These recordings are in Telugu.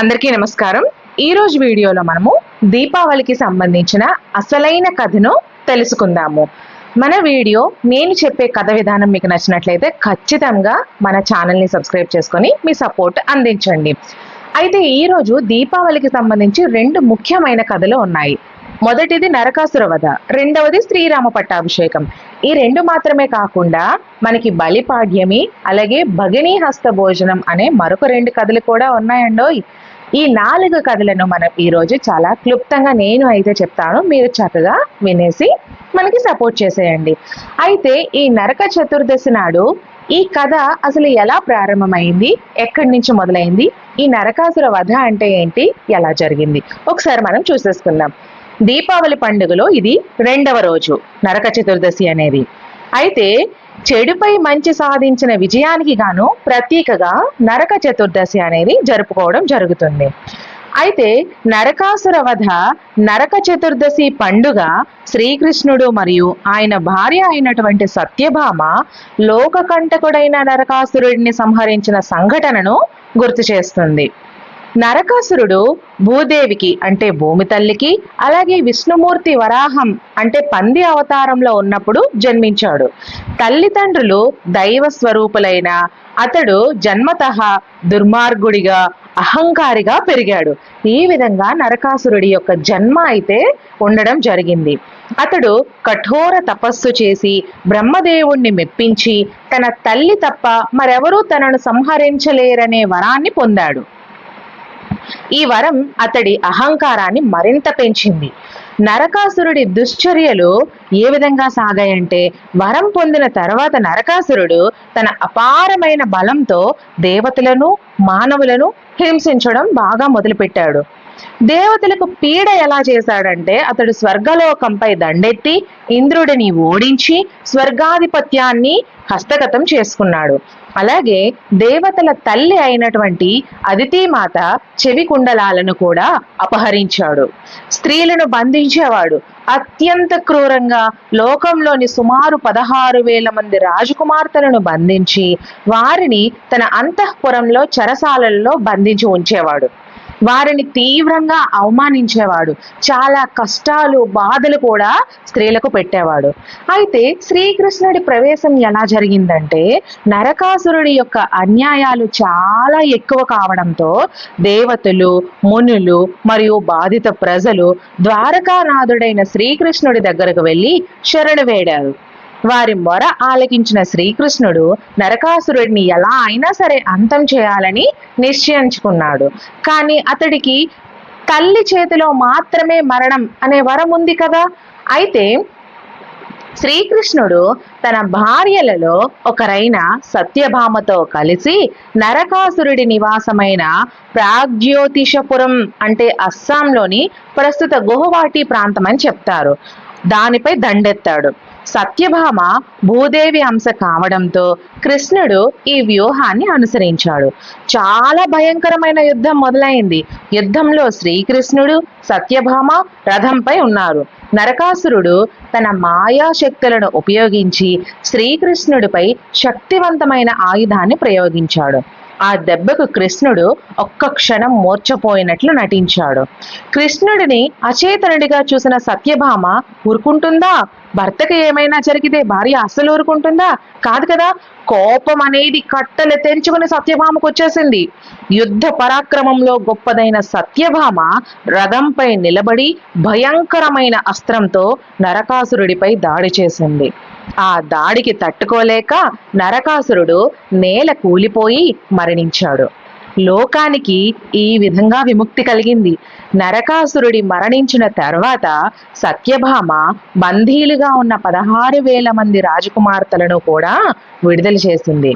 అందరికీ నమస్కారం. ఈ రోజు వీడియోలో మనము దీపావళికి సంబంధించిన అసలైన కథను తెలుసుకుందాము. మన వీడియో నేను చెప్పే కథ విధానం మీకు నచ్చినట్లయితే ఖచ్చితంగా మన ఛానల్ని సబ్స్క్రైబ్ చేసుకొని మీ సపోర్ట్ అందించండి. అయితే ఈరోజు దీపావళికి సంబంధించి రెండు ముఖ్యమైన కథలు ఉన్నాయి. మొదటిది నరకాసుర వధ రెండవది శ్రీరామ పట్టాభిషేకం. ఈ రెండు మాత్రమే కాకుండా మనకి బలిపాడ్యమి అలాగే భగినీ హస్త భోజనం అనే మరొక రెండు కథలు కూడా ఉన్నాయండోయ్. ఈ నాలుగు కథలను మనం ఈరోజు చాలా క్లుప్తంగా నేను అయితే చెప్తాను. మీరు చక్కగా వినేసి మనకి సపోర్ట్ చేసేయండి. అయితే ఈ నరక చతుర్దశి నాడు ఈ కథ అసలు ఎలా ప్రారంభమైంది? ఎక్కడి నుంచి మొదలైంది? ఈ నరకాసుర వధ అంటే ఏంటి? ఎలా జరిగింది? ఒకసారి మనం చూసేసుకుందాం. దీపావళి పండుగలో ఇది రెండవ రోజు నరక చతుర్దశి అనేది. అయితే చెడుపై మంచి సాధించిన విజయానికి గాను ప్రతీకగా నరక చతుర్దశి అనేది జరుపుకోవడం జరుగుతుంది. అయితే నరకాసుర వధ నరక చతుర్దశి పండుగ శ్రీకృష్ణుడు మరియు ఆయన భార్య అయినటువంటి సత్యభామ లోకకంటకుడైన నరకాసురుడిని సంహరించిన సంఘటనను గుర్తు చేస్తుంది. నరకాసురుడు భూదేవికి అంటే భూమి తల్లికి అలాగే విష్ణుమూర్తి వరాహం అంటే పంది అవతారంలో ఉన్నప్పుడు జన్మించాడు. తల్లిదండ్రులు దైవ స్వరూపులైన అతడు జన్మతః దుర్మార్గుడిగా అహంకారిగా పెరిగాడు. ఈ విధంగా నరకాసురుడి యొక్క జన్మ అయితే ఉండడం జరిగింది. అతడు కఠోర తపస్సు చేసి బ్రహ్మదేవుణ్ణి మెప్పించి తన తల్లి తప్ప మరెవరూ తనను సంహరించలేరనే వరాన్ని పొందాడు. ఈ వరం అతడి అహంకారాన్ని మరింత పెంచింది. నరకాసురుడి దుశ్చర్యలు ఏ విధంగా సాగాయంటే వరం పొందిన తర్వాత నరకాసురుడు తన అపారమైన బలంతో దేవతలను మానవులను హింసించడం బాగా మొదలుపెట్టాడు. దేవతలకు పీడ ఎలా చేశాడంటే అతడు స్వర్గలోకంపై దండెత్తి ఇంద్రుడిని ఓడించి స్వర్గాధిపత్యాన్ని హస్తగతం చేసుకున్నాడు. అలాగే దేవతల తల్లి అయినటువంటి అదితిమాత చెవి కుండలాలను కూడా అపహరించాడు. స్త్రీలను బంధించేవాడు. అత్యంత క్రూరంగా లోకంలోని సుమారు పదహారు వేల మంది రాజకుమార్తెలను బంధించి వారిని తన అంతఃపురంలో చెరసాలల్లో బంధించి ఉంచేవాడు. వారిని తీవ్రంగా అవమానించేవాడు. చాలా కష్టాలు బాధలు కూడా స్త్రీలకు పెట్టేవాడు. అయితే శ్రీకృష్ణుడి ప్రవేశం ఎలా జరిగిందంటే నరకాసురుడి యొక్క అన్యాయాలు చాలా ఎక్కువ కావడంతో దేవతలు మునులు మరియు బాధిత ప్రజలు ద్వారకానాథుడైన శ్రీకృష్ణుడి దగ్గరకు వెళ్ళి శరణు వేడారు. వారి మొర ఆలకించిన శ్రీకృష్ణుడు నరకాసురుడిని ఎలా అయినా సరే అంతం చేయాలని నిశ్చయించుకున్నాడు. కానీ అతడికి తల్లి చేతిలో మాత్రమే మరణం అనే వరం ఉంది కదా? అయితే శ్రీకృష్ణుడు తన భార్యలలో ఒకరైన సత్యభామతో కలిసి నరకాసురుడి నివాసమైన ప్రాగ్జ్యోతిషపురం అంటే అస్సాంలోని ప్రస్తుత గుహవాటి ప్రాంతం అని చెప్తారు. దానిపై దండెత్తాడు. సత్యభామ భూదేవి అంశ కావడంతో కృష్ణుడు ఈ వ్యూహాన్ని అనుసరించాడు. చాలా భయంకరమైన యుద్ధం మొదలైంది. యుద్ధంలో శ్రీకృష్ణుడు సత్యభామ రథంపై ఉన్నారు. నరకాసురుడు తన మాయా శక్తులను ఉపయోగించి శ్రీకృష్ణుడిపై శక్తివంతమైన ఆయుధాన్ని ప్రయోగించాడు. ఆ దెబ్బకు కృష్ణుడు ఒక్క క్షణం మూర్చపోయినట్లు నటించాడు. కృష్ణుడిని అచేతనుడిగా చూసిన సత్యభామ ఊరుకుంటుందా? భర్తకి ఏమైనా జరిగితే భార్య అస్సలు ఊరుకుంటుందా? కాదు కదా కోపం అనేది కట్టలు తెంచుకుని సత్యభామకు వచ్చేసింది. యుద్ధ పరాక్రమంలో గొప్పదైన సత్యభామ రథంపై నిలబడి భయంకరమైన అస్త్రంతో నరకాసురుడిపై దాడి చేసింది. ఆ దాడికి తట్టుకోలేక నరకాసురుడు నేల కూలిపోయి మరణించాడు. లోకానికి ఈ విధంగా విముక్తి కలిగింది. నరకాసురుడి మరణించిన తర్వాత సత్యభామ బందీలుగా ఉన్న పదహారు వేల మంది రాజకుమార్తెలను కూడా విడుదల చేసింది.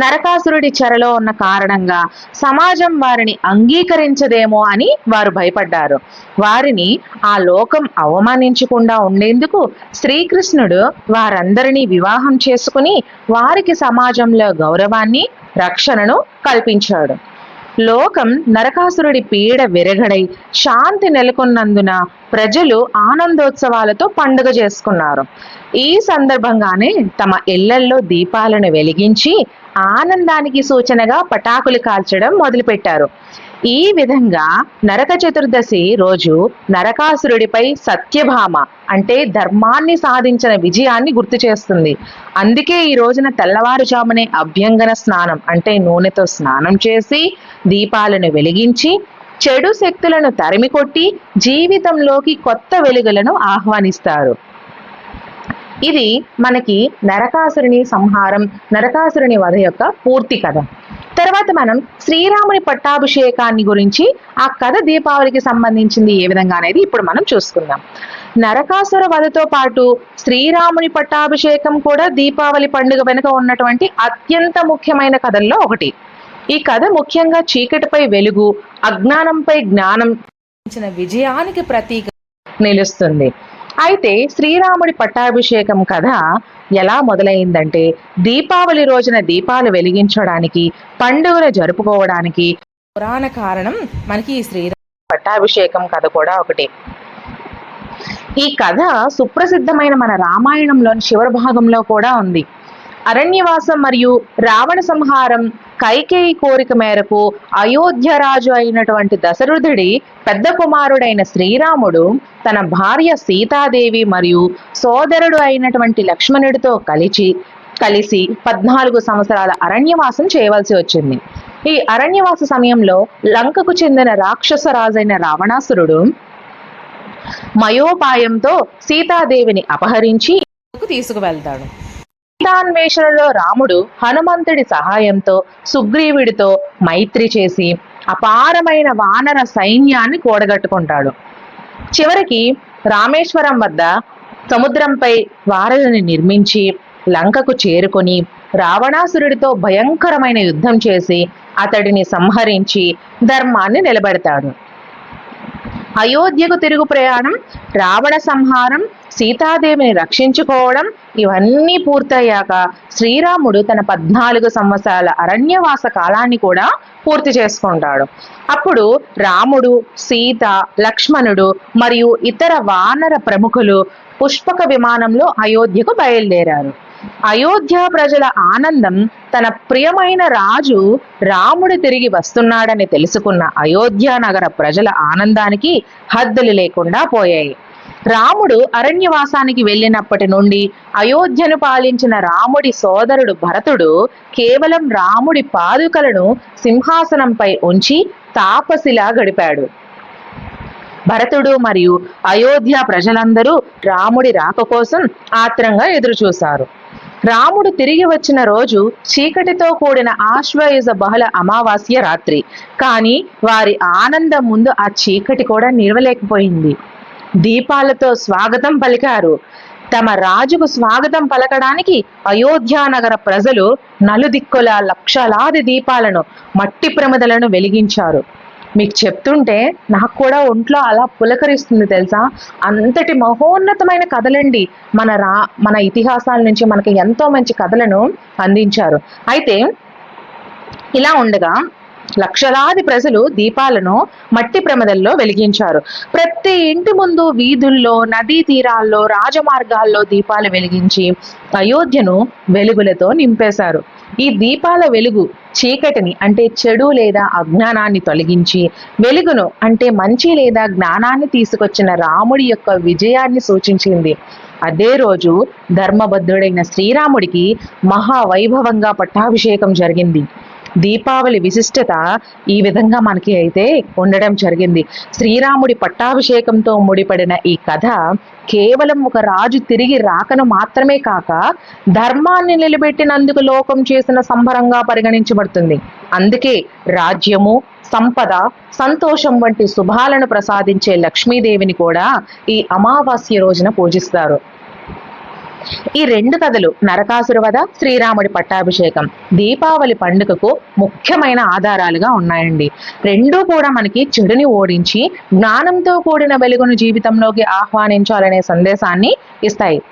నరకాసురుడి చెరలో ఉన్న కారణంగా సమాజం వారిని అంగీకరించదేమో అని వారు భయపడ్డారు. వారిని ఆ లోకం అవమానించకుండా ఉండేందుకు శ్రీకృష్ణుడు వారందరినీ వివాహం చేసుకుని వారికి సమాజంలో గౌరవాన్ని రక్షణను కల్పించాడు. లోకం నరకాసురుడి పీడ విరగడై శాంతి నెలకొన్నందున ప్రజలు ఆనందోత్సవాలతో పండుగ చేసుకున్నారు. ఈ సందర్భంగానే తమ ఇళ్ళల్లో దీపాలను వెలిగించి ఆనందానికి సూచనగా పటాకులు కాల్చడం మొదలుపెట్టారు. ఈ విధంగా నరక చతుర్దశి రోజు నరకాసురుడిపై సత్యభామ అంటే ధర్మాన్ని సాధించిన విజయాన్ని గుర్తు చేస్తుంది. అందుకే ఈ రోజున తెల్లవారుజామునే అభ్యంగన స్నానం అంటే నూనెతో స్నానం చేసి దీపాలను వెలిగించి చెడు శక్తులను తరిమికొట్టి జీవితంలోకి కొత్త వెలుగులను ఆహ్వానిస్తారు. ఇది మనకి నరకాసురుని సంహారం నరకాసురుని వధ యొక్క పూర్తి కథ. తర్వాత మనం శ్రీరాముని పట్టాభిషేకాన్ని గురించి ఆ కథ దీపావళికి సంబంధించింది ఏ విధంగా అనేది ఇప్పుడు మనం చూసుకుందాం. నరకాసుర వధతో పాటు శ్రీరాముని పట్టాభిషేకం కూడా దీపావళి పండుగ వెనుక ఉన్నటువంటి అత్యంత ముఖ్యమైన కథల్లో ఒకటి. ఈ కథ ముఖ్యంగా చీకటిపై వెలుగు అజ్ఞానంపై జ్ఞానం విజయానికి ప్రతీక నిలుస్తుంది. అయితే శ్రీరాముడి పట్టాభిషేకం కథ ఎలా మొదలైందంటే దీపావళి రోజున దీపాలు వెలిగించడానికి పండుగను జరుపుకోవడానికి పురాణ కారణం మనకి ఈ శ్రీరామ పట్టాభిషేకం కథ కూడా ఒకటి. ఈ కథ సుప్రసిద్ధమైన మన రామాయణంలోని చివరి భాగంలో కూడా ఉంది. అరణ్యవాసం మరియు రావణ సంహారం కైకేయి కోరిక మేరకు అయోధ్య రాజు అయినటువంటి దశరథుడి పెద్ద కుమారుడైన శ్రీరాముడు తన భార్య సీతాదేవి మరియు సోదరుడు అయినటువంటి లక్ష్మణుడితో కలిసి కలిసి పద్నాలుగు సంవత్సరాల అరణ్యవాసం చేయవలసి వచ్చింది. ఈ అరణ్యవాస సమయంలో లంకకు చెందిన రాక్షస రాజైన రావణాసురుడు మయోపాయంతో సీతాదేవిని అపహరించి తీసుకువెళ్తాడు. సీతాన్వేషణలో రాముడు హనుమంతుడి సహాయంతో సుగ్రీవుడితో మైత్రి చేసి అపారమైన వానర సైన్యాన్ని కూడగట్టుకుంటాడు. చివరికి రామేశ్వరం వద్ద సముద్రంపై వారధిని నిర్మించి లంకకు చేరుకొని రావణాసురుడితో భయంకరమైన యుద్ధం చేసి అతడిని సంహరించి ధర్మాన్ని నిలబెడతాడు. అయోధ్యకు తిరుగు ప్రయాణం రావణ సంహారం సీతాదేవిని రక్షించుకోవడం ఇవన్నీ పూర్తయ్యాక శ్రీరాముడు తన పద్నాలుగు సంవత్సరాల అరణ్యవాస కాలాన్ని కూడా పూర్తి చేసుకుంటాడు. అప్పుడు రాముడు సీత లక్ష్మణుడు మరియు ఇతర వానర ప్రముఖులు పుష్పక విమానంలో అయోధ్యకు బయలుదేరారు. అయోధ్య ప్రజల ఆనందం తన ప్రియమైన రాజు రాముడు తిరిగి వస్తున్నాడని తెలుసుకున్న అయోధ్య నగర ప్రజల ఆనందానికి హద్దులు లేకుండా పోయాయి. రాముడు అరణ్యవాసానికి వెళ్ళినప్పటి నుండి అయోధ్యను పాలించిన రాముడి సోదరుడు భరతుడు కేవలం రాముడి పాదుకలను సింహాసనంపై ఉంచి తాపసిలా గడిపాడు. భరతుడు మరియు అయోధ్య ప్రజలందరూ రాముడి రాక కోసం ఆత్రంగా ఎదురుచూశారు. రాముడు తిరిగి వచ్చిన రోజు చీకటితో కూడిన ఆశ్వయుజ బహుళ అమావాస్య రాత్రి. కానీ వారి ఆనందం ముందు ఆ చీకటి కూడా నిలవలేకపోయింది. దీపాలతో స్వాగతం పలికారు. తమ రాజుకు స్వాగతం పలకడానికి అయోధ్యానగర ప్రజలు నలుదిక్కుల లక్షలాది దీపాలను మట్టి ప్రమిదలను వెలిగించారు. మీకు చెప్తుంటే నాకు కూడా ఒంట్లో అలా పులకరిస్తుంది తెలుసా? అంతటి మహోన్నతమైన కథలండి మన రా మన ఇతిహాసాల నుంచి మనకి ఎంతో మంచి కథలను అందించారు. అయితే ఇలా ఉండగా లక్షలాది ప్రజలు దీపాలను మట్టి ప్రమదల్లో వెలిగించారు. ప్రతి ఇంటి ముందు వీధుల్లో నదీ తీరాల్లో రాజమార్గాల్లో దీపాలు వెలిగించి అయోధ్యను వెలుగులతో నింపేశారు. ఈ దీపాల వెలుగు చీకటిని అంటే చెడు లేదా అజ్ఞానాన్ని తొలగించి వెలుగును అంటే మంచి లేదా జ్ఞానాన్ని తీసుకొచ్చిన రాముడి యొక్క విజయాన్ని సూచించింది. అదే రోజు ధర్మబద్ధుడైన శ్రీరాముడికి మహావైభవంగా పట్టాభిషేకం జరిగింది. దీపావళి విశిష్టత ఈ విధంగా మనకి అయితే ఉండడం జరిగింది. శ్రీరాముడి పట్టాభిషేకంతో ముడిపడిన ఈ కథ కేవలం ఒక రాజు తిరిగి రాకను మాత్రమే కాక ధర్మాన్ని నిలబెట్టినందుకు లోకం చేసిన సంబరంగా పరిగణించబడుతుంది. అందుకే రాజ్యము సంపద సంతోషం వంటి శుభాలను ప్రసాదించే లక్ష్మీదేవిని కూడా ఈ అమావాస్య రోజున పూజిస్తారు. ఈ రెండు కథలు నరకాసుర వధ శ్రీరాముడి పట్టాభిషేకం దీపావళి పండుగకు ముఖ్యమైన ఆధారాలుగా ఉన్నాయండి. రెండూ కూడా మనకి చెడుని ఓడించి జ్ఞానంతో కూడిన వెలుగును జీవితంలోకి ఆహ్వానించాలనే సందేశాన్ని ఇస్తాయి.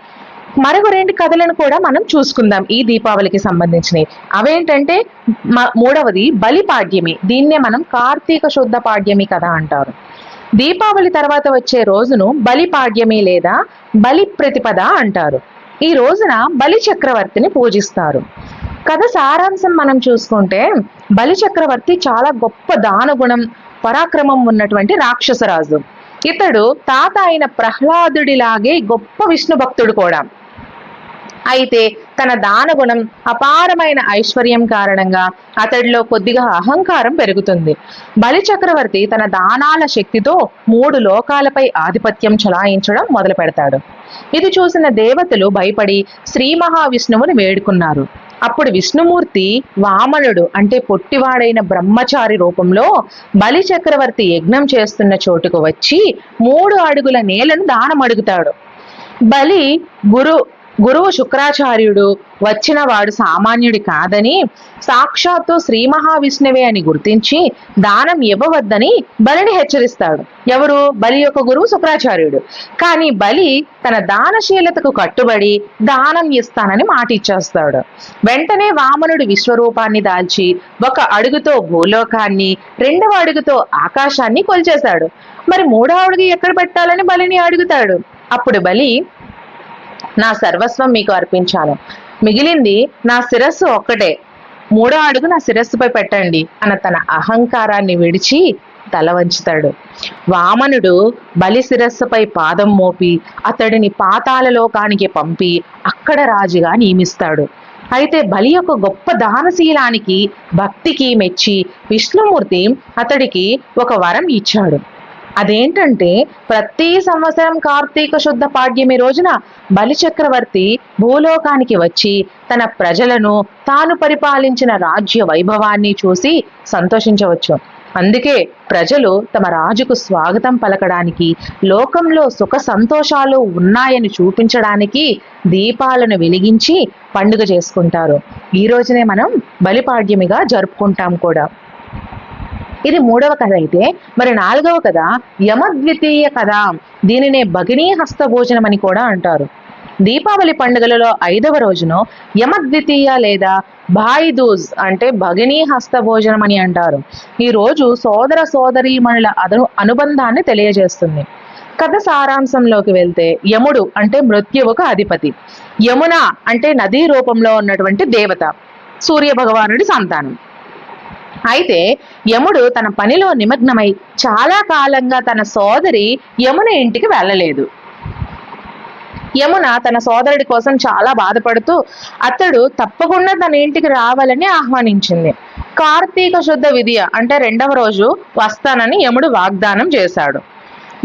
మరొక రెండు కథలను కూడా మనం చూసుకుందాం ఈ దీపావళికి సంబంధించినవి. అవేంటంటే మ- మూడవది బలి పాడ్యమి దీన్నే మనం కార్తీక శుద్ధ పాడ్యమి కథ అంటారు. దీపావళి తర్వాత వచ్చే రోజును బలి పాడ్యమి లేదా బలి ప్రతిపద అంటారు. ఈ రోజున బలి చక్రవర్తిని పూజిస్తారు. కథ సారాంశం మనం చూసుకుంటే బలి చక్రవర్తి చాలా గొప్ప దానగుణం పరాక్రమం ఉన్నటువంటి రాక్షసరాజు. ఇతడు తాత అయిన ప్రహ్లాదుడిలాగే గొప్ప విష్ణు భక్తుడు కూడా. అయితే తన దానగుణం అపారమైన ఐశ్వర్యం కారణంగా అతడిలో కొద్దిగా అహంకారం పెరుగుతుంది. బలి చక్రవర్తి తన దానాల శక్తితో మూడు లోకాలపై ఆధిపత్యం చలాయించడం మొదలు పెడతాడు ఇది చూసిన దేవతలు భయపడి శ్రీ మహావిష్ణువుని వేడుకున్నారు. అప్పుడు విష్ణుమూర్తి వామనుడు అంటే పొట్టివాడైన బ్రహ్మచారి రూపంలో బలి చక్రవర్తి యజ్ఞం చేస్తున్న చోటుకు వచ్చి మూడు అడుగుల నేలను దానం అడుగుతాడు బలి గురు గురువు శుక్రాచార్యుడు వచ్చిన వాడు సామాన్యుడి కాదని సాక్షాత్తు శ్రీ మహావిష్ణువే అని గుర్తించి దానం ఇవ్వవద్దని బలిని హెచ్చరిస్తాడు. ఎవరు? బలి యొక్క గురువు శుక్రాచార్యుడు. కానీ బలి తన దానశీలతకు కట్టుబడి దానం ఇస్తానని మాట ఇచ్చేస్తాడు వెంటనే వామనుడు విశ్వరూపాన్ని దాల్చి ఒక అడుగుతో భూలోకాన్ని రెండవ అడుగుతో ఆకాశాన్ని కొల్చేశాడు. మరి మూడో అడుగు ఎక్కడ పెట్టాలని బలిని అడుగుతాడు? అప్పుడు బలి నా సర్వస్వం మీకు అర్పించాను. మిగిలింది నా శిరస్సు ఒక్కటే. మూడో అడుగు నా శిరస్సుపై పెట్టండి. అన్న తన అహంకారాన్ని విడిచి తల వంచుతాడు. వామనుడు బలి శిరస్సుపై పాదం మోపి అతడిని పాతాళలోకానికి పంపి అక్కడ రాజుగా నియమిస్తాడు. అయితే బలి యొక్క గొప్ప దానశీలానికి భక్తికి మెచ్చి విష్ణుమూర్తి అతడికి ఒక వరం ఇచ్చాడు. అదేంటంటే ప్రతి సంవత్సరం కార్తీక శుద్ధ పాడ్యమి రోజున బలి చక్రవర్తి భూలోకానికి వచ్చి తన ప్రజలను తాను పరిపాలించిన రాజ్య వైభవాన్ని చూసి సంతోషించవచ్చు. అందుకే ప్రజలు తమ రాజుకు స్వాగతం పలకడానికి లోకంలో సుఖ సంతోషాలు ఉన్నాయని చూపించడానికి దీపాలను వెలిగించి పండుగ చేసుకుంటారు. ఈ రోజునే మనం బలిపాడ్యమిగా జరుపుకుంటాం కూడా. ఇది మూడవ కథ అయితే మరి నాలుగవ కథ యమద్వితీయ కథ. దీనినే భగినీ హస్త భోజనం అని కూడా అంటారు. దీపావళి పండుగలలో ఐదవ రోజును యమద్వితీయ లేదా భాయ్ దూజ్ అంటే భగినీ హస్త భోజనం అని అంటారు. ఈ రోజు సోదర సోదరీమణుల అదను అనుబంధాన్ని తెలియజేస్తుంది. కథ సారాంశంలోకి వెళ్తే యముడు అంటే మృత్యువుకు అధిపతి. యమున అంటే నదీ రూపంలో ఉన్నటువంటి దేవత. సూర్య భగవానుడి సంతానం. అయితే యముడు తన పనిలో నిమగ్నమై చాలా కాలంగా తన సోదరి యమున ఇంటికి వెళ్ళలేదు. యమున తన సోదరుడి కోసం చాలా బాధపడుతూ అతడు తప్పకుండా తన ఇంటికి రావాలని ఆహ్వానించింది. కార్తీక శుద్ధ విధియ అంటే రెండవ రోజు వస్తానని యముడు వాగ్దానం చేశాడు.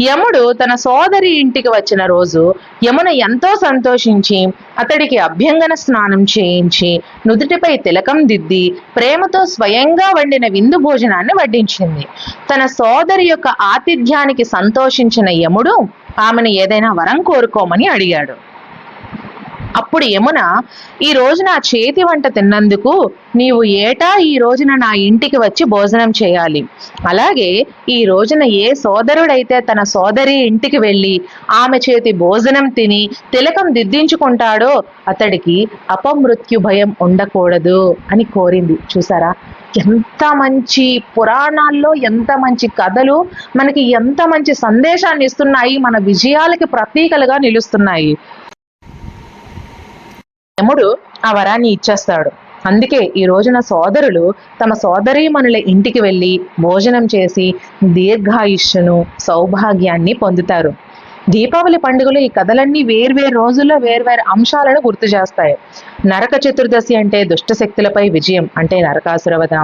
యముడు తన సోదరి ఇంటికి వచ్చిన రోజు యమున ఎంతో సంతోషించి అతడికి అభ్యంగన స్నానం చేయించి నుదుటిపై తిలకం దిద్ది ప్రేమతో స్వయంగా వండిన విందు భోజనాన్ని వడ్డించింది. తన సోదరి యొక్క ఆతిథ్యానికి సంతోషించిన యముడు ఆమెను ఏదైనా వరం కోరుకోమని అడిగాడు. అప్పుడు యమున ఈ రోజు నా చేతి వంట తిన్నందుకు నీవు ఏటా ఈ రోజున నా ఇంటికి వచ్చి భోజనం చేయాలి. అలాగే ఈ రోజున ఏ సోదరుడైతే తన సోదరి ఇంటికి వెళ్ళి ఆమె చేతి భోజనం తిని తిలకం దిద్దించుకుంటాడో అతడికి అపమృత్యు భయం ఉండకూడదు అని కోరింది. చూసారా? ఎంత మంచి పురాణాల్లో ఎంత మంచి కథలు మనకి ఎంత మంచి సందేశాన్ని ఇస్తున్నాయి మన విజయాలకి ప్రతీకలుగా నిలుస్తున్నాయి. యముడు ఆ వరాన్ని ఇచ్చేస్తాడు. అందుకే ఈ రోజున సోదరులు తమ సోదరీమణుల ఇంటికి వెళ్ళి భోజనం చేసి దీర్ఘాయుష్యను సౌభాగ్యాన్ని పొందుతారు. దీపావళి పండుగలు ఈ కథలన్నీ వేర్వేరు రోజుల్లో వేర్వేరు అంశాలను గుర్తు చేస్తాయి. నరక చతుర్దశి అంటే దుష్ట శక్తులపై విజయం అంటే నరకాసురవధ.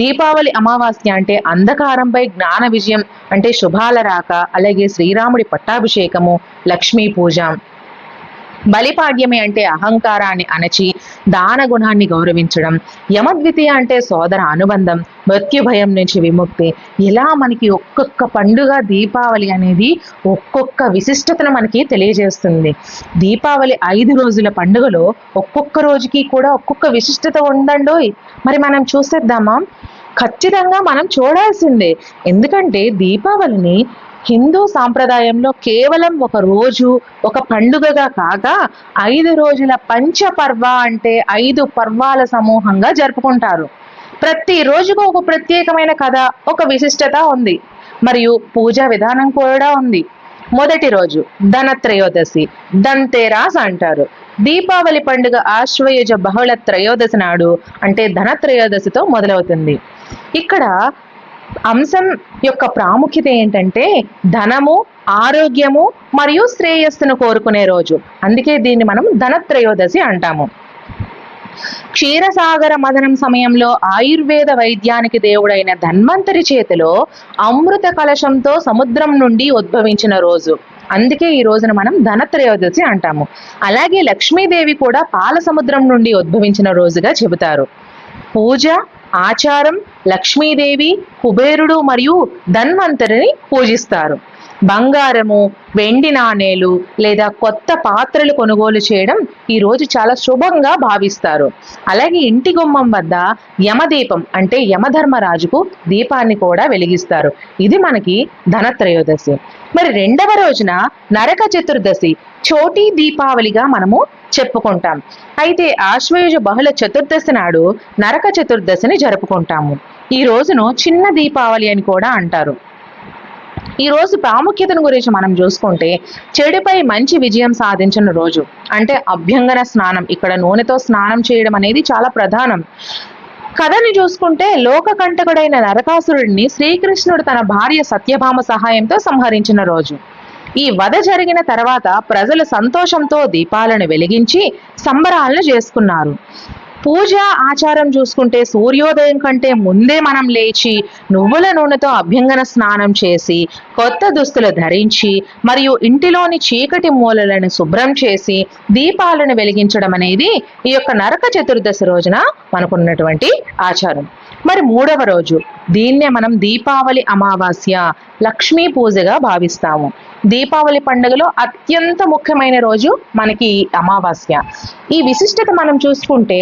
దీపావళి అమావాస్య అంటే అంధకారంపై జ్ఞాన విజయం అంటే శుభాల రాక అలాగే శ్రీరాముడి పట్టాభిషేకము లక్ష్మీ పూజ. బలిపాడ్యమి అంటే అహంకారాన్ని అణచి దాన గుణాన్ని గౌరవించడం. యమద్వితీయ అంటే సోదర అనుబంధం మృత్యు భయం నుంచి విముక్తి. ఇలా మనకి ఒక్కొక్క పండుగ దీపావళి అనేది ఒక్కొక్క విశిష్టతను మనకి తెలియజేస్తుంది. దీపావళి ఐదు రోజుల పండుగలో ఒక్కొక్క రోజుకి కూడా ఒక్కొక్క విశిష్టత ఉందండోయ్. మరి మనం చూసేద్దామా? ఖచ్చితంగా మనం చూడాల్సిందే. ఎందుకంటే దీపావళిని హిందూ సాంప్రదాయంలో కేవలం ఒక రోజు ఒక పండుగగా కాక ఐదు రోజుల పంచపర్వ అంటే ఐదు పర్వాల సమూహంగా జరుపుకుంటారు. ప్రతి రోజుకు ఒక ప్రత్యేకమైన కథ ఒక విశిష్టత ఉంది. మరియు పూజా విధానం కూడా ఉంది. మొదటి రోజు ధనత్రయోదశి దంతేరాస్ అంటారు. దీపావళి పండుగ ఆశ్వయుజ బహుళ త్రయోదశి నాడు అంటే ధనత్రయోదశితో మొదలవుతుంది. ఇక్కడ అంశం యొక్క ప్రాముఖ్యత ఏంటంటే ధనము ఆరోగ్యము మరియు శ్రేయస్సును కోరుకునే రోజు. అందుకే దీన్ని మనం ధనత్రయోదశి అంటాము. క్షీరసాగర మదనం సమయంలో ఆయుర్వేద వైద్యానికి దేవుడైన ధన్వంతరి చేతిలో అమృత కలశంతో సముద్రం నుండి ఉద్భవించిన రోజు. అందుకే ఈ రోజున మనం ధనత్రయోదశి అంటాము. అలాగే లక్ష్మీదేవి కూడా పాల సముద్రం నుండి ఉద్భవించిన రోజుగా చెబుతారు. పూజ ఆచారం లక్ష్మీదేవి కుబేరుడు మరియు ధన్వంతరిని పూజిస్తారు. బంగారము వెండి నాణేలు లేదా కొత్త పాత్రలు కొనుగోలు చేయడం ఈరోజు చాలా శుభంగా భావిస్తారు. అలాగే ఇంటి గుమ్మం వద్ద యమదీపం అంటే యమధర్మరాజుకు దీపాన్ని కూడా వెలిగిస్తారు. ఇది మనకి ధనత్రయోదశి. మరి రెండవ రోజున నరక చతుర్దశి. చోటీ దీపావళిగా మనము చెప్పుకుంటాం. అయితే ఆశ్వయుజ బహుళ చతుర్దశి నాడు నరక చతుర్దశిని జరుపుకుంటాము. ఈ రోజును చిన్న దీపావళి అని కూడా అంటారు. ఈ రోజు ప్రాముఖ్యతను గురించి మనం చూసుకుంటే చెడుపై మంచి విజయం సాధించిన రోజు. అంటే అభ్యంగన స్నానం. ఇక్కడ నూనెతో స్నానం చేయడం అనేది చాలా ప్రధానం. కథని చూసుకుంటే లోక కంటకుడైన నరకాసురుడిని శ్రీకృష్ణుడు తన భార్య సత్యభామ సహాయంతో సంహరించిన రోజు. ఈ వధ జరిగిన తర్వాత ప్రజలు సంతోషంతో దీపాలను వెలిగించి సంబరాలను చేసుకున్నారు. పూజ ఆచారం చూసుకుంటే సూర్యోదయం కంటే ముందే మనం లేచి నువ్వుల నూనెతో అభ్యంగన స్నానం చేసి కొత్త దుస్తులు ధరించి మరియు ఇంటిలోని చీకటి మూలలను శుభ్రం చేసి దీపాలను వెలిగించడం అనేది ఈ యొక్క నరక చతుర్దశి రోజున మనకున్నటువంటి ఆచారం. మరి మూడవ రోజు దీన్నే మనం దీపావళి అమావాస్య లక్ష్మీ పూజగా భావిస్తాము. దీపావళి పండుగలో అత్యంత ముఖ్యమైన రోజు మనకి అమావాస్య. ఈ విశిష్టత మనం చూసుకుంటే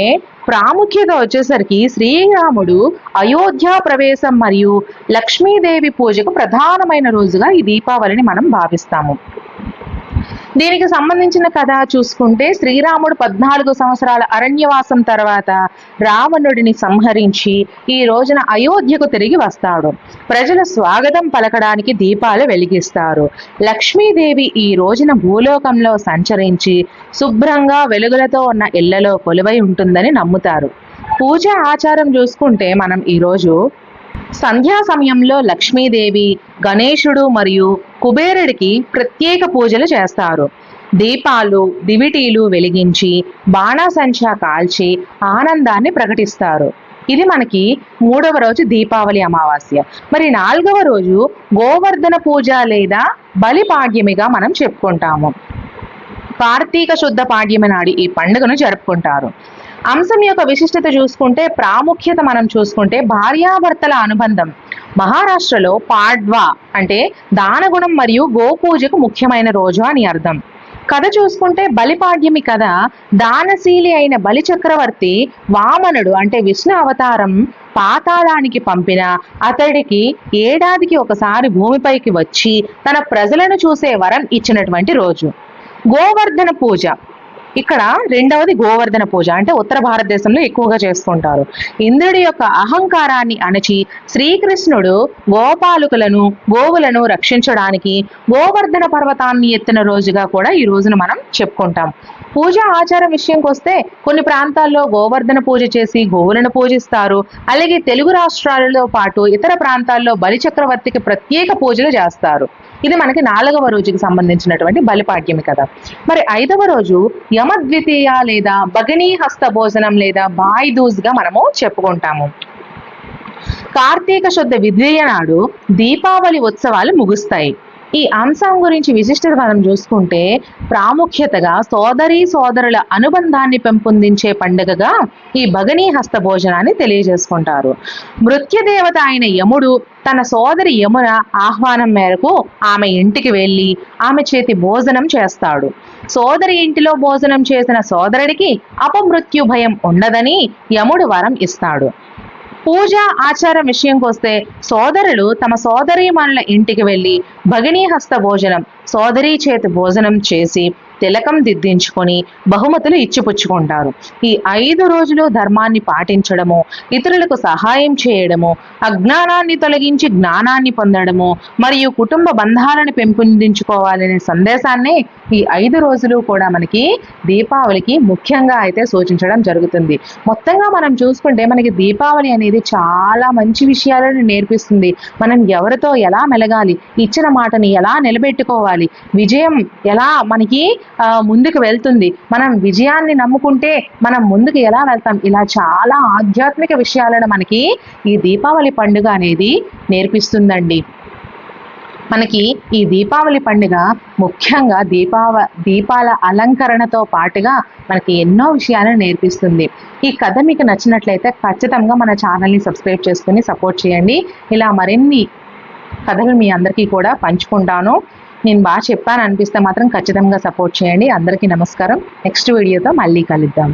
ప్రాముఖ్యత వచ్చేసరికి శ్రీరాముడు అయోధ్య ప్రవేశం మరియు లక్ష్మీదేవి పూజకు ప్రధానమైన రోజుగా ఈ దీపావళిని మనం భావిస్తాము. దీనికి సంబంధించిన కథ చూసుకుంటే శ్రీరాముడు పద్నాలుగు సంవత్సరాల అరణ్యవాసం తర్వాత రావణుడిని సంహరించి ఈ రోజున అయోధ్యకు తిరిగి వస్తాడు. ప్రజల స్వాగతం పలకడానికి దీపాలు వెలిగిస్తారు. లక్ష్మీదేవి ఈ రోజున భూలోకంలో సంచరించి శుభ్రంగా వెలుగులతో ఉన్న ఇళ్ళలో కొలువై ఉంటుందని నమ్ముతారు. పూజ ఆచారం చూసుకుంటే మనం ఈరోజు సంధ్యా సమయంలో లక్ష్మీదేవి గణేశుడు మరియు కుబేరుడికి ప్రత్యేక పూజలు చేస్తారు. దీపాలు దివిటీలు వెలిగించి బాణాసంచా కాల్చి ఆనందాన్ని ప్రకటిస్తారు. ఇది మనకి మూడవ రోజు దీపావళి అమావాస్య. మరి నాలుగవ రోజు గోవర్ధన పూజ లేదా బలి పాడ్యమిగా మనం చెప్పుకుంటాము. కార్తీక శుద్ధ పాడ్యమి నాడు ఈ పండుగను జరుపుకుంటారు. అంశం యొక్క విశిష్టత చూసుకుంటే ప్రాముఖ్యత మనం చూసుకుంటే భార్యాభర్తల అనుబంధం. మహారాష్ట్రలో పాడ్వా అంటే దానగుణం మరియు గోపూజకు ముఖ్యమైన రోజు అని అర్థం. కథ చూసుకుంటే బలిపాడ్యమి కథ దానశీలి అయిన బలి చక్రవర్తి వామనుడు అంటే విష్ణు అవతారం పాతాళానికి పంపిన అతడికి ఏడాదికి ఒకసారి భూమిపైకి వచ్చి తన ప్రజలను చూసే వరం ఇచ్చినటువంటి రోజు. గోవర్ధన పూజ ఇక్కడ రెండవది గోవర్ధన పూజ. అంటే ఉత్తర భారతదేశంలో ఎక్కువగా చేసుకుంటారు. ఇంద్రుడి యొక్క అహంకారాన్ని అణచి శ్రీకృష్ణుడు గోపాలకులను గోవులను రక్షించడానికి గోవర్ధన పర్వతాన్ని ఎత్తిన రోజుగా కూడా ఈ రోజున మనం చెప్పుకుంటాం. పూజ ఆచారం విషయంకి వస్తే కొన్ని ప్రాంతాల్లో గోవర్ధన పూజ చేసి గోవులను పూజిస్తారు. అలాగే తెలుగు రాష్ట్రాలలో పాటు ఇతర ప్రాంతాల్లో బలిచక్రవర్తికి ప్రత్యేక పూజలు చేస్తారు. ఇది మనకి నాలుగవ రోజుకి సంబంధించినటువంటి బలిపాడ్యమి కదా మరి ఐదవ రోజు యమద్వితీయ లేదా భగినీ హస్త భోజనం లేదా బాయ్ మనము చెప్పుకుంటాము. కార్తీక శుద్ధ విద్య నాడు దీపావళి ఉత్సవాలు ముగుస్తాయి. ఈ అంశం గురించి విశిష్టత మనం చూసుకుంటే ప్రాముఖ్యతగా సోదరి సోదరుల అనుబంధాన్ని పెంపొందించే పండుగగా ఈ భగనీ హస్త భోజనాన్ని తెలియజేసుకుంటారు. మృత్యుదేవత అయిన యముడు తన సోదరి యమున ఆహ్వానం మేరకు ఆమె ఇంటికి వెళ్ళి ఆమె చేతి భోజనం చేస్తాడు. సోదరి ఇంటిలో భోజనం చేసిన సోదరుడికి అపమృత్యు భయం ఉండదని యముడు వరం ఇస్తాడు. పూజ ఆచారం విషయంకి వస్తే సోదరులు తమ సోదరీమణుల ఇంటికి వెళ్ళి భగినీ హస్త భోజనం సోదరీ చేతి భోజనం చేసి తిలకం దిద్దించుకొని బహుమతులు ఇచ్చిపుచ్చుకుంటారు. ఈ ఐదు రోజులు ధర్మాన్ని పాటించడము ఇతరులకు సహాయం చేయడము అజ్ఞానాన్ని తొలగించి జ్ఞానాన్ని పొందడము మరియు కుటుంబ బంధాలను పెంపొందించుకోవాలనే సందేశాన్ని ఈ ఐదు రోజులు కూడా మనకి దీపావళికి ముఖ్యంగా అయితే సూచించడం జరుగుతుంది. మొత్తంగా మనం చూసుకుంటే మనకి దీపావళి అనేది చాలా మంచి విషయాలను నేర్పిస్తుంది. మనం ఎవరితో ఎలా మెలగాలి ఇచ్చిన మాటని ఎలా నిలబెట్టుకోవాలి విజయం ఎలా మనకి ముందుకు వెళ్తుంది. మనం విజయాన్ని నమ్ముకుంటే మనం ముందుకు ఎలా వెళ్తాం? ఇలా చాలా ఆధ్యాత్మిక విషయాలను మనకి ఈ దీపావళి పండుగ అనేది నేర్పిస్తుందండి. మనకి ఈ దీపావళి పండుగ ముఖ్యంగా దీపావ దీపాల అలంకరణతో పాటుగా మనకి ఎన్నో విషయాలను నేర్పిస్తుంది. ఈ కథ మీకు నచ్చినట్లయితే ఖచ్చితంగా మన ఛానల్ని సబ్స్క్రైబ్ చేసుకుని సపోర్ట్ చేయండి. ఇలా మరిన్ని కథలు మీ అందరికీ కూడా పంచుకుంటాను. నేను బాగా చెప్పాను అనిపిస్తే మాత్రం ఖచ్చితంగా సపోర్ట్ చేయండి. అందరికీ నమస్కారం. నెక్స్ట్ వీడియోతో మళ్ళీ కలుద్దాం.